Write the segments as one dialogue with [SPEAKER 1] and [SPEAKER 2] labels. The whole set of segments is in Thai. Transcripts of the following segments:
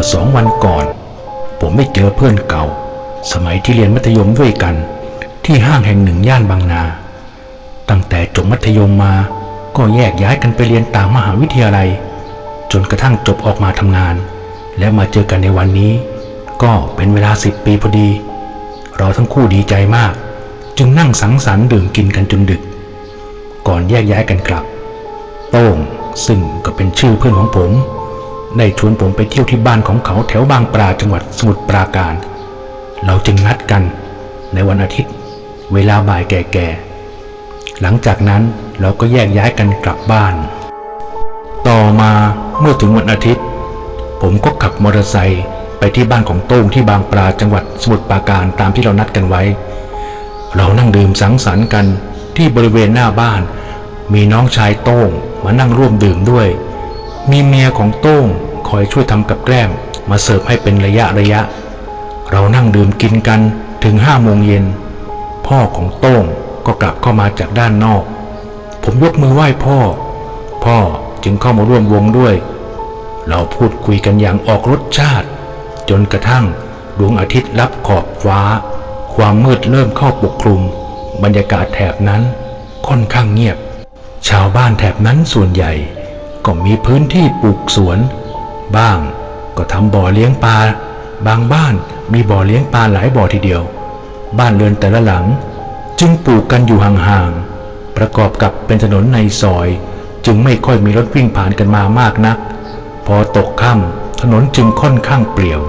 [SPEAKER 1] มื่อสองวันก่อน ผมไม่เจอเพื่อนเก่า สมัยที่เรียนมัธยมด้วยกัน ที่ห้างแห่งหนึ่งย่านบางนา ตั้งแต่จบมัธยมมาก็แยกย้ายกันไปเรียนต่ามมหาวิทยาลัย จนกระทั่งจบออกมาทำงาน แล้วมาเจอกันในวันนี้ ก็เป็นเวลาสิบปีพอดี เราทั้งคู่ดีใจมาก จึงนั่งสังสรรค์ดื่มกินกันจนดึก ก่อนแยกย้ายกันกลับ โต้งซึ่งก็เป็นชื่อเพื่อนของผม ได้ชวนผมไปเที่ยวที่บ้านของเขาแถวบางปลาจังหวัดสมุทรปราการ เราจึงนัดกันในวันอาทิตย์ เวลาบ่ายแก่ๆ หลังจากนั้นเราก็แยกย้ายกันกลับบ้าน ต่อมาเมื่อถึงวันอาทิตย์ ผมก็ขับมอเตอร์ไซค์ไปที่บ้านของโต้งที่บางปลาจังหวัดสมุทรปราการตามที่เรานัดกันไว้ เรานั่งดื่มสังสรรค์กันที่บริเวณหน้าบ้าน มีน้องชายโต้งมานั่งร่วมดื่มด้วย มีเมียของโต้งคอยช่วยทำกับแกล้มมาเสิร์ฟให้เป็นระยะระยะ เรานั่งดื่มกินกันถึงห้าโมงเย็น พ่อของโต้งก็กลับเข้ามาจากด้านนอก ผมยกมือไหว้พ่อ พ่อจึงเข้ามาร่วมวงด้วย เราพูดคุยกันอย่างออกรสชาติ จนกระทั่งดวงอาทิตย์รับขอบฟ้า ความมืดเริ่มเข้าปกคลุม บรรยากาศแถบนั้นค่อนข้างเงียบ ชาวบ้านแถบนั้นส่วนใหญ่ ก็มีพื้นที่ปลูกสวน บ้าง ก็ทำบ่อเลี้ยงปลา บางบ้านมีบ่อเลี้ยงปลาหลายบ่อทีเดียว บ้านเรือนแต่ละหลัง จึงปลูกกันอยู่ห่างๆ ประกอบกับเป็นถนนในซอย จึงไม่ค่อยมีรถวิ่งผ่านกันมามากนัก พอตกค่ำถนนจึงค่อนข้างเปลี่ยว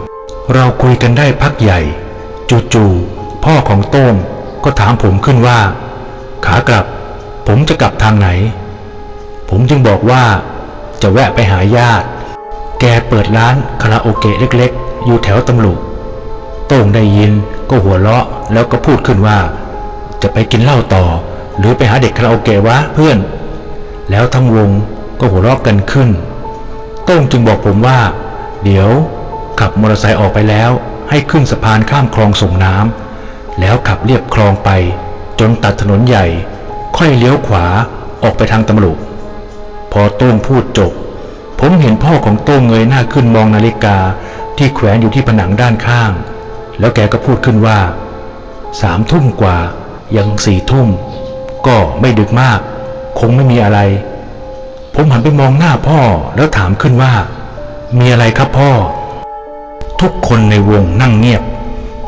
[SPEAKER 1] เราคุยกันได้พักใหญ่ จู่ๆพ่อของโต้งก็ถามผมขึ้นว่า ขากลับ ผมจะกลับทางไหน ผมจึงบอกว่า จะแวะไปหาญาติ แกเปิดร้านคาราโอเกะเล็กๆ อยู่แถวตำลุโต้งได้ยินก็หัวเราะแล้วก็พูดขึ้นว่า จะไปกินเหล้าต่อ หรือไปหาเด็กคาราโอเกะวะเพื่อน แล้วทั้งวงก็หัวเราะกันขึ้น โต้งจึงบอกผมว่า เดี๋ยวขับมอเตอร์ไซค์ออกไปแล้ว ให้ขึ้นสะพานข้ามคลองส่งน้ำแล้วขับเลียบคลองไป จนตัดถนนใหญ่ ค่อยเลี้ยวขวาออกไปทางตำลุ พอโต้งพูดจบ ผมเห็นพ่อของโต้งเงยหน้าขึ้นมองนาฬิกาที่แขวนอยู่ที่ผนังด้านข้าง แล้วแกก็พูดขึ้นว่าสามทุ่มกว่ายังสี่ทุ่ม ก็ไม่ดึกมาก คงไม่มีอะไร ผมหันไปมองหน้าพ่อแล้วถามขึ้นว่า มีอะไรครับพ่อ ทุกคนในวงนั่งเงียบ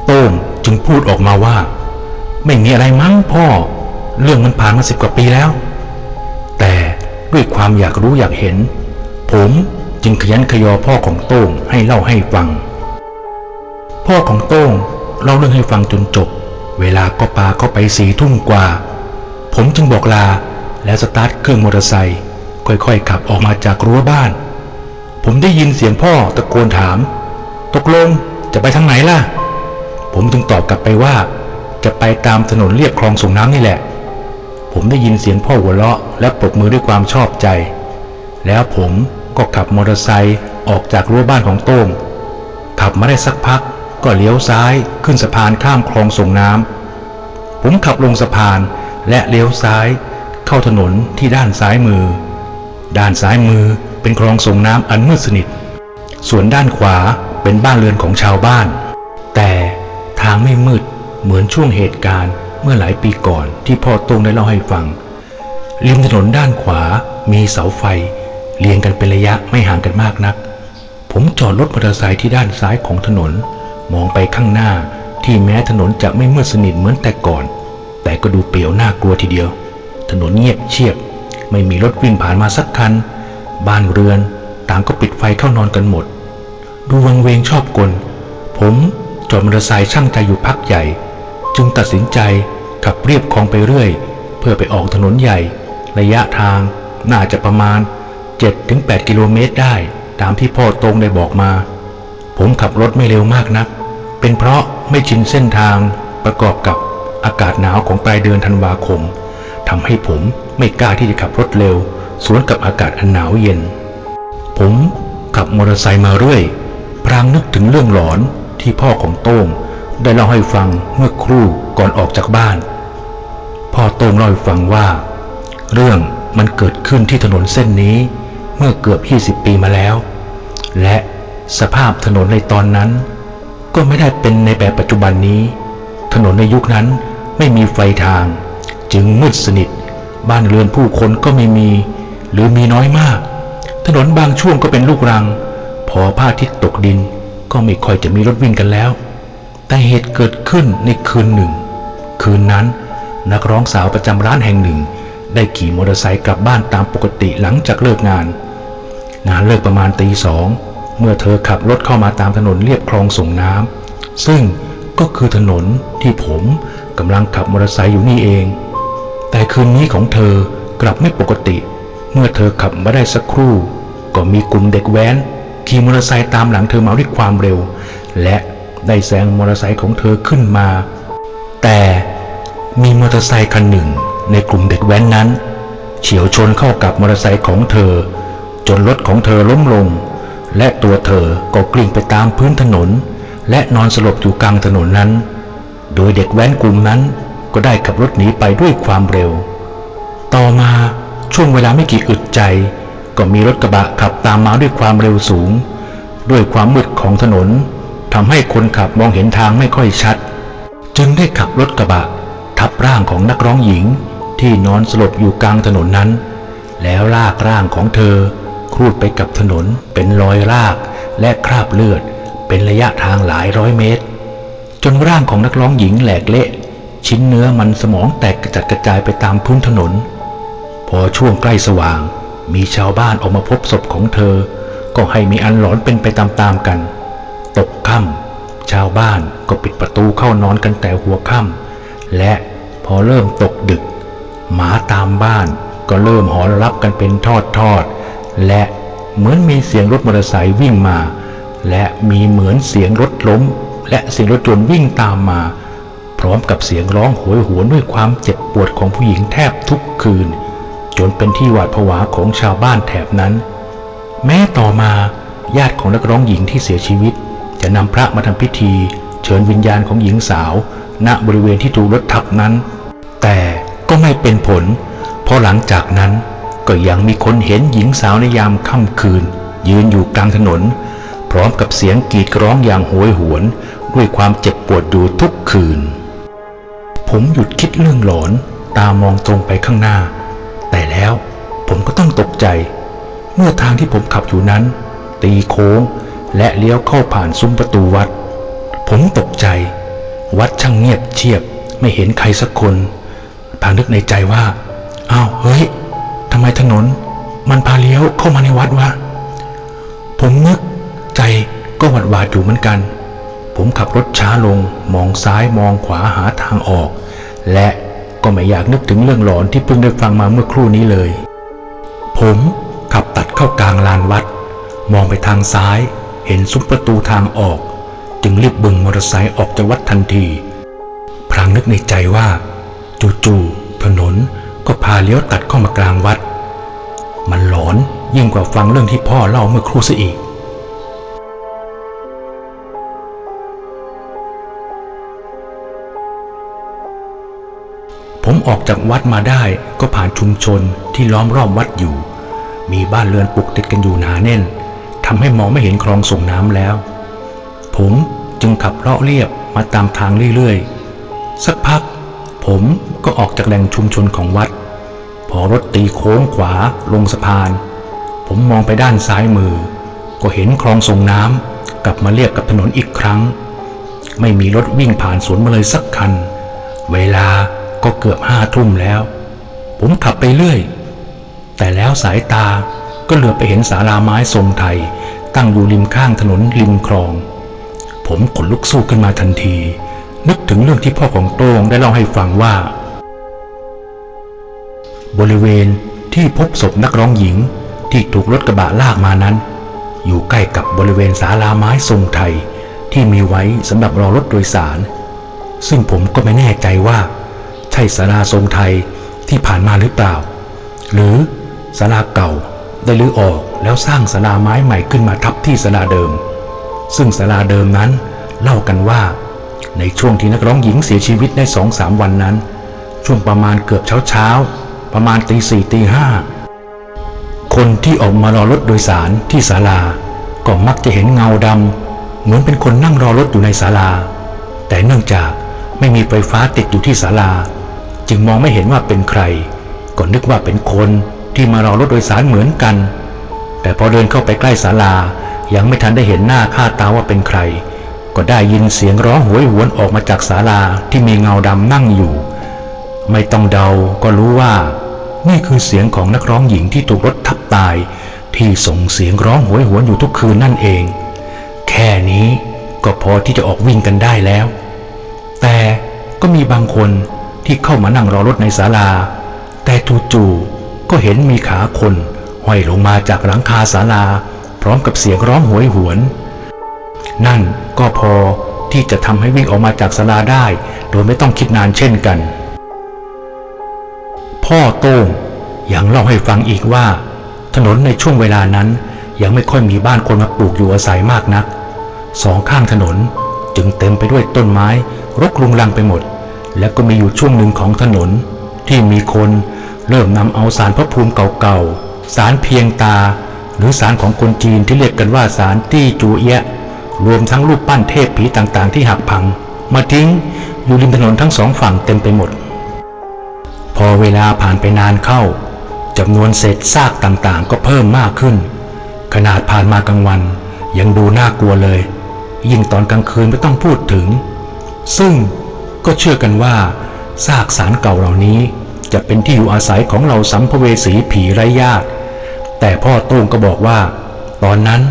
[SPEAKER 1] โต้งจึงพูดออกมาว่า ไม่มีอะไรมั้งพ่อ เรื่องมันผ่านมาสิบกว่าปีแล้ว ด้วยความอยากรู้อยากเห็น ผมจึงขยันขยอพ่อของโต้งให้เล่าให้ฟัง พ่อของโต้งเล่าเรื่องให้ฟังจนจบ เวลาก็ปาเข้าไปสีทุ่มกว่า ผมจึงบอกลาแล้วสตาร์ทเครื่องมอเตอร์ไซค์ค่อยๆขับออกมาจากรั้วบ้าน ผมได้ยินเสียงพ่อตะโกนถาม ตกลงจะไปทางไหนล่ะ ผมจึงตอบกลับไปว่า จะไปตามถนนเรียบคลองส่งน้ำนี่แหละ ผมได้ยินเสียงพ่อหัวเราะและปรบมือด้วยความชอบใจ แล้วผมก็ขับมอเตอร์ไซค์ออกจากรั้วบ้านของโต้ง ขับมาได้สักพักก็เลี้ยวซ้ายขึ้นสะพานข้ามคลองส่งน้ำ ผมขับลงสะพานและเลี้ยวซ้ายเข้าถนนที่ด้านซ้ายมือ ด้านซ้ายมือเป็นคลองส่งน้ำอันมืดสนิท ส่วนด้านขวาเป็นบ้านเรือนของชาวบ้าน แต่ทางไม่มืดเหมือนช่วงเหตุการณ์ เมื่อหลายปีก่อนที่พ่อตรงได้เล่าให้ฟัง ริมถนนด้านขวามีเสาไฟ เรียงกันเป็นระยะไม่ห่างกันมากนัก ผมจอดรถมอเตอร์ไซค์ที่ด้านซ้ายของถนน มองไปข้างหน้าที่แม้ถนนจะไม่มืดสนิทเหมือนแต่ก่อน แต่ก็ดูเปลี่ยวน่ากลัวทีเดียว ถนนเงียบเชียบ ไม่มีรถวิ่งผ่านมาสักคัน บ้านเรือนต่างก็ปิดไฟเข้านอนกันหมด ดูวังเวงชอบกล ผมจอดมอเตอร์ไซค์ช่างใจอยู่พักใหญ่ จึงตัดสินใจขับเรียบคลองไปเรื่อย เพื่อไปออกถนนใหญ่ ระยะทางน่าจะประมาณ 7-8 กิโลเมตรได้ตามที่พ่อตรงได้บอกมา ผมขับรถไม่เร็วมากนัก เป็นเพราะไม่ชินเส้นทางประกอบกับอากาศหนาวของปลายเดือนธันวาคมทำให้ผมไม่กล้าที่จะขับรถเร็ว สวนกับอากาศอันหนาวเย็น ผมขับมอเตอร์ไซค์มาเรื่อย พรางนึกถึงเรื่องหลอนที่พ่อของโต้ง ได้เล่าให้ฟังเมื่อครู่ก่อนออกจากบ้าน พ่อโต้งเล่าให้ฟังว่า เรื่องมันเกิดขึ้นที่ถนนเส้นนี้เมื่อเกือบ 20 ปีมาแล้ว และสภาพถนนในตอนนั้น ก็ไม่ได้เป็นในแบบปัจจุบันนี้ ถนนในยุคนั้นไม่มีไฟทาง จึงมืดสนิท บ้านเรือนผู้คนก็ไม่มี หรือมีน้อยมาก ถนนบางช่วงก็เป็นลูกรัง พอพระอาทิตย์ตกดินก็ไม่ค่อยจะมีรถวิ่งกันแล้ว แต่เหตุเกิดขึ้นในคืนหนึ่ง คืนนั้น นักร้องสาวประจำร้านแห่งหนึ่ง ได้ขี่มอเตอร์ไซค์กลับบ้านตามปกติหลังจากเลิกงาน งานเลิกประมาณตีสองเมื่อเธอขับรถเข้ามาตามถนนเลียบคลองส่งน้ำซึ่งก็คือถนนที่ผมกำลังขับมอเตอร์ไซค์อยู่นี่เอง แต่คืนนี้ของเธอกลับไม่ปกติ เมื่อเธอขับมาได้สักครู่ ก็มีกลุ่มเด็กแว้นขี่มอเตอร์ไซค์ตามหลังเธอมาด้วยความเร็ว และ ได้แซงมอเตอร์ไซค์ของเธอขึ้นมา แต่มีมอเตอร์ไซค์คันหนึ่งในกลุ่มเด็กแว้นนั้น เฉียวชนเข้ากับมอเตอร์ไซค์ของเธอ จนรถของเธอล้มลง และตัวเธอก็กลิ้งไปตามพื้นถนน และนอนสลบอยู่กลางถนนนั้น โดยเด็กแว้นกลุ่มนั้นก็ได้ขับรถหนีไปด้วยความเร็ว ต่อมาช่วงเวลาไม่กี่อึดใจ ก็มีรถกระบะขับตามมาด้วยความเร็วสูง ด้วยความมืดของถนน ทำให้คนขับมองเห็นทางไม่ค่อยชัด จึงได้ขับรถกระบะ ทับร่างของนักร้องหญิงที่นอนสลบอยู่กลางถนนนั้น แล้วลากร่างของเธอ ครูดไปกับถนนเป็นรอยรากและคราบเลือด เป็นระยะทางหลายร้อยเมตร จนร่างของนักร้องหญิงแหลกเละ ชิ้นเนื้อมันสมองแตกกระจัดกระจายไปตามพื้นถนน พอช่วงใกล้สว่าง มีชาวบ้านออกมาพบศพของเธอ ก็ให้มีอันหลอนเป็นไปตามๆกัน ค่ำชาวบ้านก็ปิดประตูเข้านอนกันแต่หัวค่ำและพอเริ่มตกดึก หมาตามบ้านก็เริ่มหอนรับกันเป็นทอดๆและเหมือนมีเสียงรถมอเตอร์ไซค์วิ่งมา และมีเหมือนเสียงรถล้ม และเสียงรถยนต์วิ่งตามมา พร้อมกับเสียงร้องโหยหวนด้วยความเจ็บปวดของผู้หญิงแทบทุกคืน จนเป็นที่หวาดผวาของชาวบ้านแถบนั้น แม้ต่อมาญาติของนักร้องหญิงที่เสียชีวิต จะนำพระมาทำพิธี เชิญวิญญาณของหญิงสาว ณบริเวณที่ถูกรถทับนั้น แต่ก็ไม่เป็นผล เพราะหลังจากนั้นก็ยังมีคนเห็นหญิงสาวในยามค่ำคืน ยืนอยู่กลางถนน พร้อมกับเสียงกรีดร้องอย่างโหยหวน ด้วยความเจ็บปวดอยู่ทุกคืน ผมหยุดคิดเรื่องหลอนตามองตรงไปข้างหน้า แต่แล้วผมก็ต้องตกใจ เมื่อทางที่ผมขับอยู่นั้น ตีโค้ง และเลี้ยวเข้าผ่านซุ้มประตูวัด ผมตกใจ วัดช่างเงียบเชียบไม่เห็นใครสักคนพางนึกในใจว่าอ้าวเฮ้ยทำไมถนน มันพาเลี้ยวเข้ามาในวัดวะผมนึกใจก็หวัดหวาดอยู่เหมือนกัน ผมขับรถช้าลงมองซ้ายมองขวาหาทางออก และก็ไม่อยากนึกถึงเรื่องหลอนที่เพิ่งได้ฟังมาเมื่อครู่นี้เลย ผมขับตัดเข้ากลางลานวัด มองไปทางซ้าย เห็นซุ้มประตูทางออก จึงรีบบึงมอเตอร์ไซค์ออกจากวัดทันที พลางนึกในใจว่า จู่ๆถนนก็พาเลี้ยวตัดเข้ามากลางวัด มันหลอนยิ่งกว่าฟังเรื่องที่พ่อเล่าเมื่อครู่ซะอีกผมออกจากวัดมาได้ก็ผ่านชุมชนที่ล้อมรอบวัดอยู่ มีบ้านเรือนปลูกติดกันอยู่หนาแน่น ทำให้มองไม่เห็นคลองส่งน้ำแล้ว ผมจึงขับเลาะเรียบมาตามทางเรื่อยๆ สักพัก ผมก็ออกจากแหล่งชุมชนของวัด พอรถตีโค้งขวาลงสะพาน ผมมองไปด้านซ้ายมือ ก็เห็นคลองส่งน้ำกลับมาเรียบกับถนนอีกครั้ง ไม่มีรถวิ่งผ่านสวนมาเลยสักคัน เวลาก็เกือบห้าทุ่มแล้ว ผมขับไปเรื่อย แต่แล้วสายตาก็เหลือไปเห็นศาลาไม้ทรงไทย ตั้งอยู่ริมข้างถนนริมคลอง ผมขนลุกสู้ขึ้นมาทันที นึกถึงเรื่องที่พ่อของโต้งได้เล่าให้ฟังว่า บริเวณที่พบศพนักร้องหญิงที่ถูกรถกระบะลากมานั้น อยู่ใกล้กับบริเวณศาลาไม้ทรงไทยที่มีไว้สำหรับรอรถโดยสาร ซึ่งผมก็ไม่แน่ใจว่า ใช่ศาลาทรงไทยที่ผ่านมาหรือเปล่า หรือศาลาเก่า ได้รื้อออกแล้วสร้างศาลาไม้ใหม่ขึ้นมาทับที่ศาลาเดิม ซึ่งศาลาเดิมนั้นเล่ากันว่า ในช่วงที่นักร้องหญิงเสียชีวิตได้สองสามวันนั้น ช่วงประมาณเกือบเช้าเช้าประมาณตีสี่ตีห้าคนที่ออกมารอรถโดยสารที่ศาลา ก็มักจะเห็นเงาดำเหมือนเป็นคนนั่งรอรถอยู่ในศาลา แต่เนื่องจากไม่มีไฟฟ้าติดอยู่ที่ศาลา จึงมองไม่เห็นว่าเป็นใคร ก็นึกว่าเป็นคน ที่มารอรถโดยสารเหมือนกัน แต่พอเดินเข้าไปใกล้ศาลายังไม่ทันได้เห็นหน้าค่าตาว่าเป็นใคร ก็ได้ยินเสียงร้องหวยหวนออกมาจากศาลาที่มีเงาดำนั่งอยู่ ไม่ต้องเดาก็รู้ว่า นี่คือเสียงของนักร้องหญิงที่ถูกรถทับตาย ที่ส่งเสียงร้องหวยหวนอยู่ทุกคืนนั่นเอง แค่นี้ก็พอที่จะออกวิ่งกันได้แล้ว แต่ก็มีบางคนที่เข้ามานั่งรอรถในศาลา แต่จู่ๆ ก็เห็นมีขาคนห้อยลงมาจากหลังคาศาลา พร้อมกับเสียงร้องหวยหวน นั่นก็พอที่จะทำให้วิ่งออกมาจากศาลาได้ โดยไม่ต้องคิดนานเช่นกัน พ่อโต้งยังเล่าให้ฟังอีกว่า ถนนในช่วงเวลานั้นยังไม่ค่อยมีบ้านคนมาปลูกอยู่อาศัยมากนัก สองข้างถนนจึงเต็มไปด้วยต้นไม้ รกรุงรังไปหมด และก็มีอยู่ช่วงหนึ่งของถนนที่มีคน เริ่มนำเอาสารพระภูมิเก่าๆ สารเพียงตา หรือสารของคนจีนที่เรียกกันว่าสารตี้จูเอะรวมทั้งรูปปั้นเทพผีต่างๆ ที่หักพัง มาทิ้งอยู่ริมถนนทั้งสองฝั่งเต็มไปหมด พอเวลาผ่านไปนานเข้าจำนวนเศษซากต่างๆ ก็เพิ่มมากขึ้น ขนาดผ่านมากลางวัน ยังดูน่ากลัวเลย ยิ่งตอนกลางคืนไม่ต้องพูดถึง ซึ่งก็เชื่อกันว่าซากสารเก่าเหล่านี้ จะเป็นที่อยู่อาศัยของเหล่าสัมภเวสีผีไร้ญาติ แต่พ่อโต้งก็บอกว่า ตอนนั้น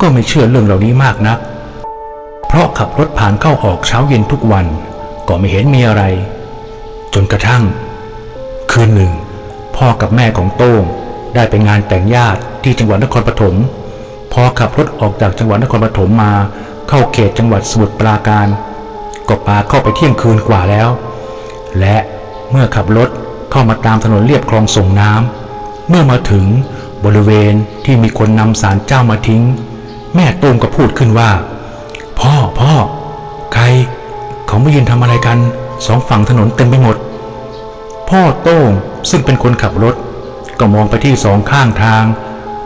[SPEAKER 1] ก็ไม่เชื่อเรื่องเหล่านี้มากนัก เพราะขับรถผ่านเข้าออกเช้าเย็นทุกวัน ก็ไม่เห็นมีอะไร จนกระทั่ง คืนหนึ่ง พ่อกับแม่ของโต้งได้ไปงานแต่งญาติที่จังหวัดนครปฐมพอขับรถออกจากจังหวัดนครปฐมมา เข้าเขตจังหวัดสมุทรปราการ ก็ปาเข้าไปเที่ยงคืนกว่าแล้ว และเมื่อขับรถ เข้ามาตามถนนเลียบคลองส่งน้ำเมื่อมาถึงบริเวณที่มีคนนำสารเจ้ามาทิ้ง แม่โต้งก็พูดขึ้นว่า พ่อพ่อใคร เขาไม่ยืนทำอะไรกันสองฝั่งถนนเต็มไปหมด พ่อโต้งซึ่งเป็นคนขับรถ ก็มองไปที่สองข้างทาง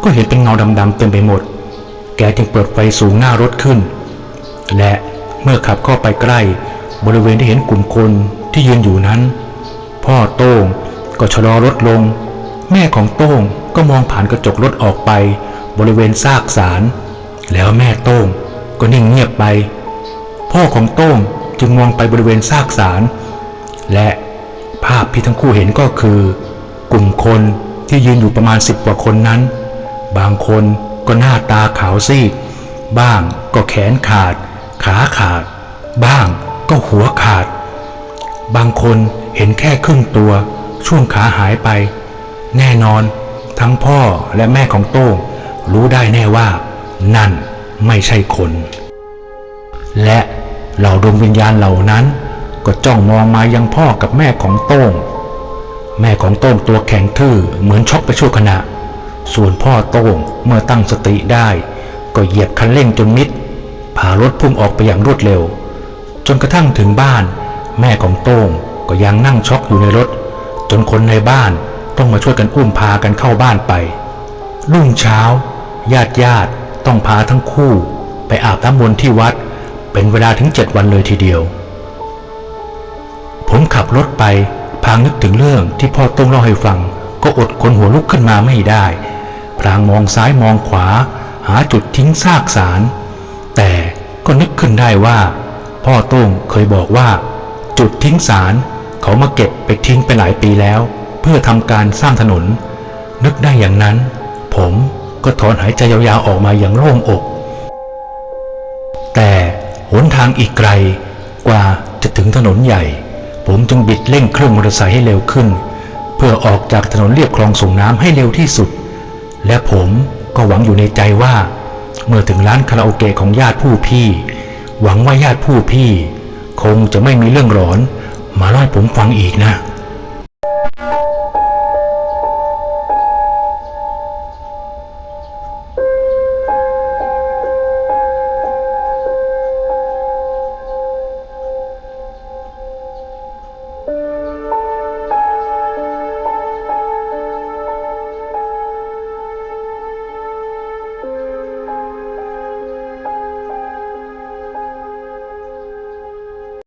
[SPEAKER 1] ก็เห็นเป็นเงาดำๆเต็มไปหมด แกจึงเปิดไฟสูงหน้ารถขึ้น และเมื่อขับเข้าไปใกล้ บริเวณที่เห็นกลุ่มคนที่ยืนอยู่นั้น พ่อโต้งก็ชะลอรถลง แม่ของโต้งก็มองผ่านกระจกรถออกไป บริเวณซากสาร แล้วแม่โต้งก็นิ่งเงียบไป พ่อของโต้งจึงมองไปบริเวณซากสาร และภาพที่ทั้งคู่เห็นก็คือ กลุ่มคนที่ยืนอยู่ประมาณสิบกว่าคนนั้น บางคนก็หน้าตาขาวซีด บ้างก็แขนขาด ขาขาด บ้างก็หัวขาด บางคน เห็นแค่ครึ่งตัวช่วงขาหายไป แน่นอน ทั้งพ่อและแม่ของโต้งรู้ได้แน่ว่า นั่นไม่ใช่คน และเหล่าดวงวิญญาณเหล่านั้น ก็จ้องมองมายังพ่อกับแม่ของโต้ง แม่ของโต้งตัวแข็งทื่อเหมือนช็อกไปชั่วขณะ ส่วนพ่อโต้งเมื่อตั้งสติได้ ก็เหยียบคันเร่งจนมิดพารถพุ่งออกไปอย่างรวดเร็ว จนกระทั่งถึงบ้าน แม่ของโต้ง ก็ยังนั่งช็อกอยู่ในรถ จนคนในบ้านต้องมาช่วยกันอุ้มพากันเข้าบ้านไป รุ่งเช้า ญาติญาติต้องพาทั้งคู่ ไปอาบน้ำมนต์ที่วัด เป็นเวลาถึงเจ็ดวันเลยทีเดียว ผมขับรถไปพางนึกถึงเรื่องที่พ่อต้องเล่าให้ฟัง ก็อดคนหัวลุกขึ้นมาไม่ได้พลางมองซ้ายมองขวา หาจุดทิ้งซากสาร แต่ก็นึกขึ้นได้ว่า พ่อโต้งเคยบอกว่า จุดทิ้งสาร เขามาเก็บไปทิ้งไปหลายปีแล้ว เพื่อทำการสร้างถนน นึกได้อย่างนั้น ผมก็ถอนหายใจยาวๆออกมาอย่างโล่งอก แต่หนทางอีกไกลกว่าจะถึงถนนใหญ่ ผมจึงบิดเร่งเครื่องมอเตอร์ไซค์ให้เร็วขึ้น เพื่อออกจากถนนเรียบคลองส่งน้ำให้เร็วที่สุด และผมก็หวังอยู่ในใจว่า เมื่อถึงร้านคาราโอเกะของญาติผู้พี่ หวังว่าญาติผู้พี่ คงจะไม่มีเรื่องหลอน มาเล่าให้ผมฟังอีกนะ